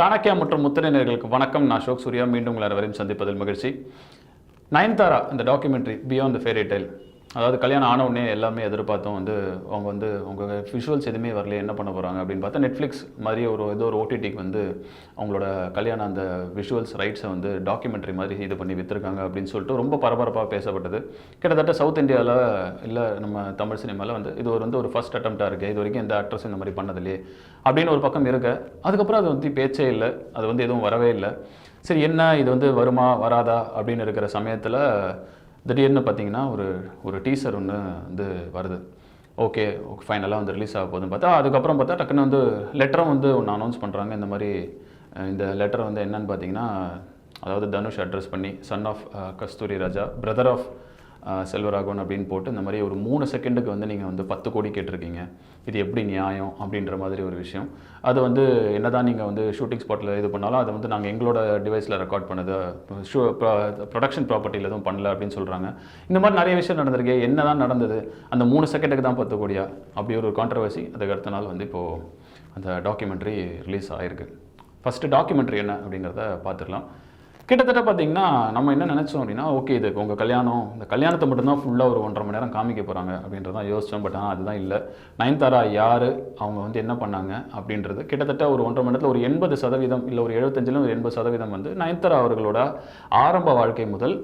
சாணக்கியா மற்றும் முத்திரையினர்களுக்கு வணக்கம். நான் அசோக் சூர்யா. மீண்டும் உங்களை அனைவரையும் சந்திப்பதில் மகிழ்ச்சி. நயன்தாரா இந்த documentary beyond the fairy tale அதாவது கல்யாணம் ஆன உடனே எல்லாமே எதிர்பார்த்தோம் வந்து அவங்க வந்து அவங்க விஷுவல்ஸ் எதுவுமே வரல என்ன பண்ண போகிறாங்க அப்படின்னு பார்த்தா நெட்ஃப்ளிக்ஸ் மாதிரி ஒரு ஏதோ ஒரு ஓடிடிக்கு வந்து அவங்களோட கல்யாணம் அந்த விஷுவல்ஸ் ரைட்ஸை வந்து டாக்குமெண்ட்ரி மாதிரி இது பண்ணி விற்றுருக்காங்க அப்படின்னு சொல்லிட்டு ரொம்ப பரபரப்பாக பேசப்பட்டது. கிட்டத்தட்ட சவுத் இந்தியாவில் இல்லை நம்ம தமிழ் சினிமாவில் வந்து இது ஒரு வந்து ஒரு ஃபஸ்ட் அட்டம்ப்டாக இருக்குது இது வரைக்கும் எந்த ஆக்ட்ரஸ் இந்த மாதிரி பண்ணதில்லையே அப்படின்னு ஒரு பக்கம் இருக்க. அதுக்கப்புறம் அது வந்து பேச்சே இல்லை. அது வந்து எதுவும் வரவே இல்லை. சரி என்ன? இது வந்து வருமா? வராதா? அப்படின்னு இருக்கிற சமயத்தில் திடீர்னு பார்த்தீங்கன்னா ஒரு ஒரு டீசர் ஒன்று வந்து வருது. ஓகே ஓகே ஃபைனலாக வந்து ரிலீஸ் ஆக போகுதுன்னு பார்த்தா அதுக்கப்புறம் பார்த்தா டக்குன்னு வந்து லெட்டரும் வந்து ஒன்று அனௌன்ஸ் பண்ணுறாங்க இந்த மாதிரி இந்த லெட்டர் வந்து என்னன்னு பார்த்தீங்கன்னா அதாவது தனுஷ் அட்ரஸ் பண்ணி son of Kasthuri Raja brother of Selvaraghavan அப்படின்னு போட்டு இந்த மாதிரி ஒரு மூணு செகண்டுக்கு வந்து நீங்கள் வந்து பத்து கோடி கேட்டிருக்கீங்க. இது எப்படி நியாயம் அப்படின்ற மாதிரி ஒரு விஷயம். அது வந்து என்னதான் நீங்கள் வந்து ஷூட்டிங் ஸ்பாட்டில் இது பண்ணாலும் அதை வந்து நாங்கள் எங்களோட டிவைஸில் ரெக்கார்ட் பண்ணது ஷூ ப்ரொடக்ஷன் ப்ராப்பர்ட்டியில் எதுவும் பண்ணல அப்படின்னு சொல்கிறாங்க இந்த மாதிரி நிறைய விஷயம் நடந்திருக்கு என்ன தான் நடந்தது அந்த மூணு செகண்டுக்கு தான் பத்து கோடியா? அப்படி ஒரு கான்ட்ரவர்சி அதுக்கு அடுத்த நாள் வந்து இப்போது அந்த டாக்குமெண்ட்ரி ரிலீஸ் ஆகிருக்கு ஃபஸ்ட்டு டாக்குமெண்ட்ரி என்ன அப்படிங்கிறத பார்த்துடலாம். கிட்டத்தட்ட பார்த்தீங்கன்னா நம்ம என்ன நினச்சோம் அப்படின்னா ஓகே இது உங்கள் கல்யாணம். இந்த கல்யாணத்தை மட்டும்தான் ஃபுல்லாக ஒரு ஒன்றரை மணி நேரம் காமிக்க போகிறாங்க அப்படின்றதான் யோசித்தோம் பட் ஆனால் அதுதான் இல்லை. நயன்தாரா யார்? அவங்க வந்து என்ன பண்ணாங்க அப்படின்றது கிட்டத்தட்ட ஒரு ஒன்றரை மணி நேரத்தில் ஒரு எண்பது சதவீதம் இல்லை ஒரு எழுபத்தஞ்சில் ஒரு எண்பது சதவீதம் வந்து நயன்தாரா அவர்களோட ஆரம்ப வாழ்க்கை முதல்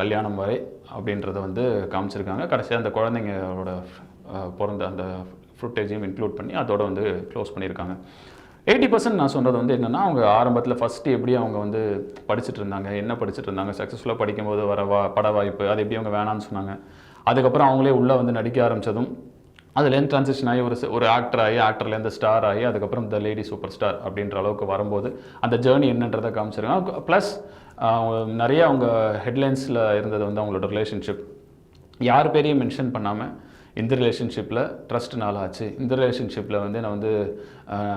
கல்யாணம் வரை அப்படின்றத வந்து காமிச்சிருக்காங்க. கடைசியாக அந்த குழந்தைங்களோட பிறந்த அந்த ஃபுட்டேஜையும் இன்க்ளூட் பண்ணி அதோட வந்து க்ளோஸ் பண்ணியிருக்காங்க. எயிட்டி பர்சன்ட் நான் சொன்னது வந்து என்னென்னா அவங்க ஆரம்பத்தில் ஃபஸ்ட்டு எப்படி அவங்க வந்து படிச்சுட்டு இருந்தாங்க என்ன படிச்சுட்டு இருந்தாங்க சக்ஸஸ்ஃபுல்லாக படிக்கும்போது வர வா பட வாய்ப்பு அது எப்படி அவங்க வேணான்னு சொன்னாங்க. அதுக்கப்புறம் அவங்களே உள்ளே வந்து நடிக்க ஆரம்பித்ததும் அதுலேருந்து ட்ரான்சிஷன் ஆகி ஒரு ஒரு ஆக்டர் ஆகி ஆக்டர்லேருந்து ஸ்டார் ஆகி அதுக்கப்புறம் த லேடி சூப்பர் ஸ்டார் அப்படின்ற அளவுக்கு வரும்போது அந்த ஜேர்னி என்னன்றதை காமிச்சிருக்காங்க. ப்ளஸ் நிறைய அவங்க ஹெட்லைன்ஸில் இருந்தது வந்து அவங்களோட ரிலேஷன்ஷிப் யார் பேரையும் மென்ஷன் பண்ணாமல் இந்த ரிலேஷன்ஷிப்பில் ட்ரஸ்ட் நாள் ஆச்சு இந்த ரிலேஷன்ஷிப்பில் வந்து நான் வந்து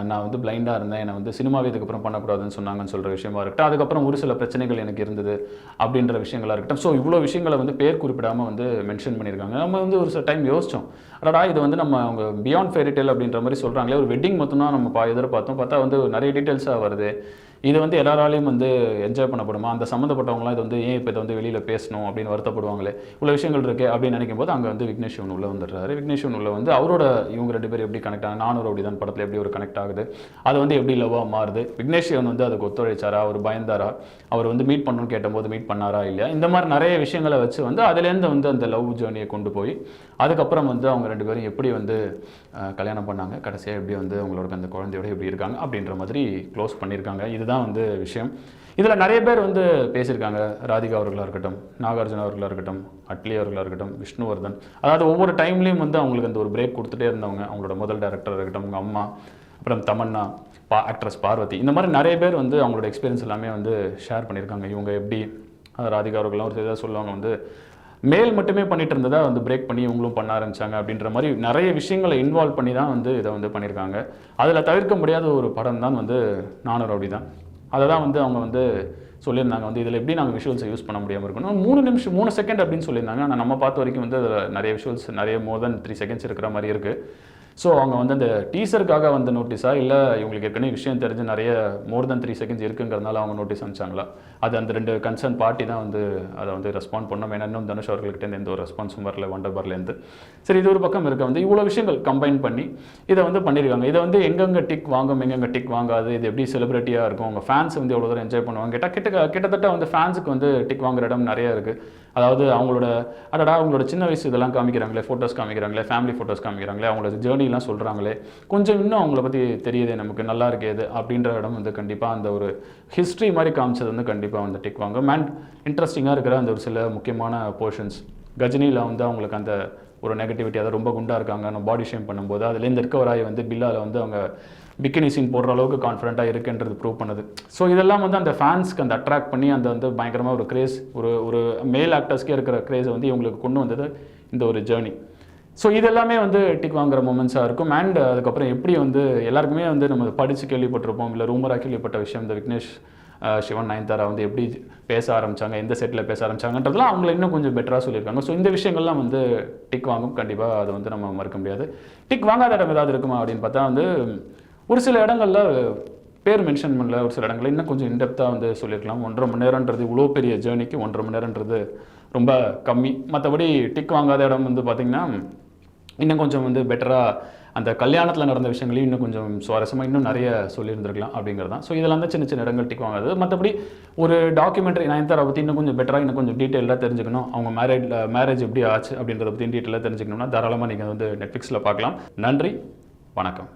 நான் வந்து பிளைண்டாக இருந்தேன். என்னை வந்து சினிமாவே இதுக்கப்புறம் பண்ணக்கூடாதுன்னு சொன்னாங்கன்னு சொல்கிற விஷயமா இருக்கட்டும். அதுக்கப்புறம் ஒரு சில பிரச்சனைகள் எனக்கு இருந்தது அப்படின்ற விஷயங்களா இருக்கட்டும். ஸோ இவ்வளோ விஷயங்களை வந்து பேர் குறிப்பிடாமல் வந்து மென்ஷன் பண்ணியிருக்காங்க. நம்ம வந்து ஒரு சில டைம் யோசித்தோம் அடடா இது வந்து நம்ம அவங்க பியாண்ட் ஃபேரிடேல் அப்படின்ற மாதிரி சொல்கிறாங்களே ஒரு வெட்டிங் மொத்தம்னா நம்ம பா எதிர்பார்த்தோம். பார்த்தா வந்து நிறைய டீட்டெயில்ஸாக வருது. இது வந்து எல்லாராலையும் வந்து என்ஜாய் பண்ணப்படுமா? அந்த சம்மந்தப்பட்டவங்களாம் இது வந்து ஏன் இப்போ இதை வந்து வெளியில் பேசணும் அப்படின்னு வருத்தப்படுவாங்களே? இவ்வளோ விஷயங்கள் இருக்குது அப்படின்னு நினைக்கும் போது அங்கே வந்து விக்னேஷ் சிவன் உள்ளே வந்துடுறாரு. விக்னேஷ் சிவன் உள்ள வந்து அவரோட இவங்க ரெண்டு பேரும் எப்படி கனெக்ட் ஆகுது நானூறு அப்படி தான் படத்தில் எப்படி ஒரு கனெக்ட் ஆகுது? அது வந்து எப்படி லவ்வாக மாறுது? விக்னேஷ் சிவன் வந்து அதுக்கு ஒத்துழைச்சாரா? அவர் பயந்தாரா? அவர் வந்து மீட் பண்ணணும்னு கேட்டபோது மீட் பண்ணாரா இல்லையா? இந்த மாதிரி நிறைய விஷயங்களை வச்சு வந்து அதுலேருந்து வந்து அந்த லவ் ஜேர்னியை கொண்டு போய் அதுக்கப்புறம் வந்து அவங்க ரெண்டு பேரும் எப்படி வந்து கல்யாணம் பண்ணாங்க? கடைசியாக எப்படி வந்து அவங்களோட அந்த குழந்தையோட எப்படி இருக்காங்க? அப்படின்ற மாதிரி க்ளோஸ் பண்ணியிருக்காங்க. இதுதான் வந்து விஷயம். இதில் நிறைய பேர் வந்து பேசியிருக்காங்க. ராதிகா அவர்களாக இருக்கட்டும் நாகார்ஜுன அவர்களாக இருக்கட்டும் அட்லி அவர்களாக இருக்கட்டும் விஷ்ணுவர்தன். அதாவது ஒவ்வொரு டைம்லேயும் வந்து அவங்களுக்கு அந்த ஒரு பிரேக் கொடுத்துட்டே இருந்தவங்க அவங்களோட முதல் டேரக்டர் இருக்கட்டும் அவங்க அம்மா அப்புறம் தமன்னா பா ஆக்ட்ரஸ் பார்வதி. இந்த மாதிரி நிறைய பேர் வந்து அவங்களோட எக்ஸ்பீரியன்ஸ் எல்லாமே வந்து ஷேர் பண்ணியிருக்காங்க. இவங்க எப்படி ராதிகா அவர்கள்லாம் ஒரு இதாக சொல்லுவாங்க வந்து மேல் மட்டுமே பண்ணிட்டு இருந்ததா வந்து பிரேக் பண்ணி இவங்களும் பண்ண ஆரம்பிச்சாங்க அப்படின்ற மாதிரி நிறைய விஷயங்களை இன்வால்வ் பண்ணி தான் வந்து இதை வந்து பண்ணியிருக்காங்க. அதில் தவிர்க்க முடியாத ஒரு படம் தான் வந்து நானூறு அப்படி தான் அதை தான் வந்து அவங்க வந்து சொல்லியிருந்தாங்க. வந்து இதில் எப்படி நாங்கள் விஷுவல்ஸை யூஸ் பண்ண முடியாமல் இருக்கணும்? மூணு நிமிஷம் மூணு செகண்ட் அப்படின்னு சொல்லியிருந்தாங்க. ஆனால் நம்ம பார்த்த வரைக்கும் வந்து அதில் நிறைய விஷுவல்ஸ் நிறைய மோர் தென் த்ரீ செகண்ட்ஸ் இருக்கிற மாதிரி இருக்குது ஸோ அவங்க வந்து அந்த டீசருக்காக வந்த நோட்டீஸா இல்லை இவங்களுக்கு ஏற்கனவே விஷயம் தெரிஞ்சு நிறைய மோர் தென் த்ரீ செகண்ட்ஸ் இருக்குங்கிறதுனால அவங்க நோட்டீஸ் அனுப்பிச்சாங்களா? அது அந்த ரெண்டு கன்சர்ன் பார்ட்டி தான் வந்து அதை வந்து ரெஸ்பாண்ட் பண்ணோம். ஏன்னா இன்னும் தனுஷ் அவர்கள்கிட்ட எந்த ஒரு ரெஸ்பான்ஸும் வரல வண்டபர்லேருந்து சரி இது ஒரு பக்கம் இருக்க. வந்து இவ்வளோ விஷயங்கள் கம்பைன் பண்ணி இதை வந்து பண்ணியிருக்காங்க இதை வந்து எங்கெங்கே டிக் வாங்கும் எங்கெங்கே டிக் வாங்காது இது எப்படி செலிபிரிட்டியாக இருக்கும் அவங்க ஃபேன்ஸ் வந்து எவ்வளோ தூரம் என்ஜாய் பண்ணுவாங்க கேட்டால் கிட்ட கிட்டத்தட்ட வந்து ஃபேன்ஸுக்கு வந்து டிக் வாங்குற இடம் நிறைய இருக்குது அதாவது அவங்களோட அடடா அவங்களோட சின்ன வயசு இதெல்லாம் காமிக்கிறாங்களே ஃபோட்டோஸ் காமிக்கிறாங்களே ஃபேமிலி ஃபோட்டோஸ் காமிக்கிறாங்களே அவங்களோட ஜேர்னிலாம் சொல்கிறாங்களே கொஞ்சம் இன்னும் அவங்கள பற்றி தெரியுது நமக்கு நல்லா இருக்கேது அப்படின்ற இடம் வந்து கண்டிப்பாக அந்த ஒரு ஹிஸ்ட்ரி மாதிரி காமிச்சது வந்து கண்டிப்பாக வந்து டிக் மேண்ட் இன்ட்ரெஸ்டிங்காக இருக்கிற அந்த ஒரு சில முக்கியமான போர்ஷன்ஸ் கஜினியில் வந்து அவங்களுக்கு அந்த ஒரு நெகட்டிவிட்டி அதை ரொம்ப குண்டாக இருக்காங்க. நம்ம பாடி ஷேம் பண்ணும்போது அதுலேருந்து ரிக்கவர் வந்து பில்லாவில் வந்து அவங்க பிக்கினி சீன் போடுற அளவுக்கு கான்ஃபிடண்ட்டாக இருக்குன்றது ப்ரூவ் பண்ணுது. ஸோ இதெல்லாம் வந்து அந்த ஃபேன்ஸ்க்கு அந்த அட்ராக்ட் பண்ணி அந்த வந்து பயங்கரமாக ஒரு கிரேஸ் ஒரு ஒரு மேல் ஆக்டர்ஸ்க்கே இருக்கிற கிரேஸை வந்து இவங்களுக்கு கொண்டு வந்தது இந்த ஒரு ஜேர்னி ஸோ இதெல்லாமே வந்து டிக் வாங்குற மூமெண்ட்ஸாக இருக்கும். அண்ட் அதுக்கப்புறம் எப்படி வந்து எல்லாருக்குமே வந்து நம்ம படித்து கேள்விப்பட்டிருப்போம். இல்லை ரூமராக கேள்விப்பட்ட விஷயம் இந்த விக்னேஷ் சிவன் நயன்தாரா வந்து எப்படி பேச ஆரம்பிச்சாங்க எந்த செட்டில் பேச ஆரம்பிச்சாங்கன்றதுலாம் அவங்கள இன்னும் கொஞ்சம் பெட்டராக சொல்லியிருக்காங்க. ஸோ இந்த விஷயங்கள்லாம் வந்து டிக் வாங்கும். கண்டிப்பாக அதை வந்து நம்ம மறக்க முடியாது. டிக் வாங்காத இடம் ஏதாவது இருக்குமா அப்படின்னு பார்த்தா வந்து ஒரு சில இடங்கள்ல பேர் மென்ஷன் பண்ணல. ஒரு சில இடங்களில் இன்னும் கொஞ்சம் இன்டெப்த்தாக வந்து சொல்லியிருக்கலாம். ஒன்றரை மணி நேரன்றது இவ்வளோ பெரிய ஜேர்னிக்கு ஒன்றரை மணி நேரன்றது ரொம்ப கம்மி. மற்றபடி டிக் வாங்காத இடம் வந்து பார்த்திங்கன்னா இன்னும் கொஞ்சம் வந்து பெட்டராக அந்த கல்யாணத்தில் நடந்த விஷயங்களையும் இன்னும் கொஞ்சம் சுவாரஸ்யமாக இன்னும் நிறைய சொல்லியிருந்திருக்கலாம் அப்படிங்கிறது தான் ஸோ இதெல்லாம் தான் சின்ன சின்ன இடங்கள் டிக் வாங்காது மற்றபடி ஒரு டாக்குமெண்ட்ரி நயன்தாரா பற்றி இன்னும் கொஞ்சம் பெட்டராக இன்னும் கொஞ்சம் டீட்டெயிலாக தெரிஞ்சுக்கணும். அவங்க மேரேஜ் மேரேஜ் எப்படி ஆச்சு அப்படின்றத பற்றி டீட்டெயிலாக தெரிஞ்சுக்கணும்னா தாராளமாக நீங்கள் வந்து நெட்ஃப்ளிக்ஸில் பார்க்கலாம். நன்றி வணக்கம்.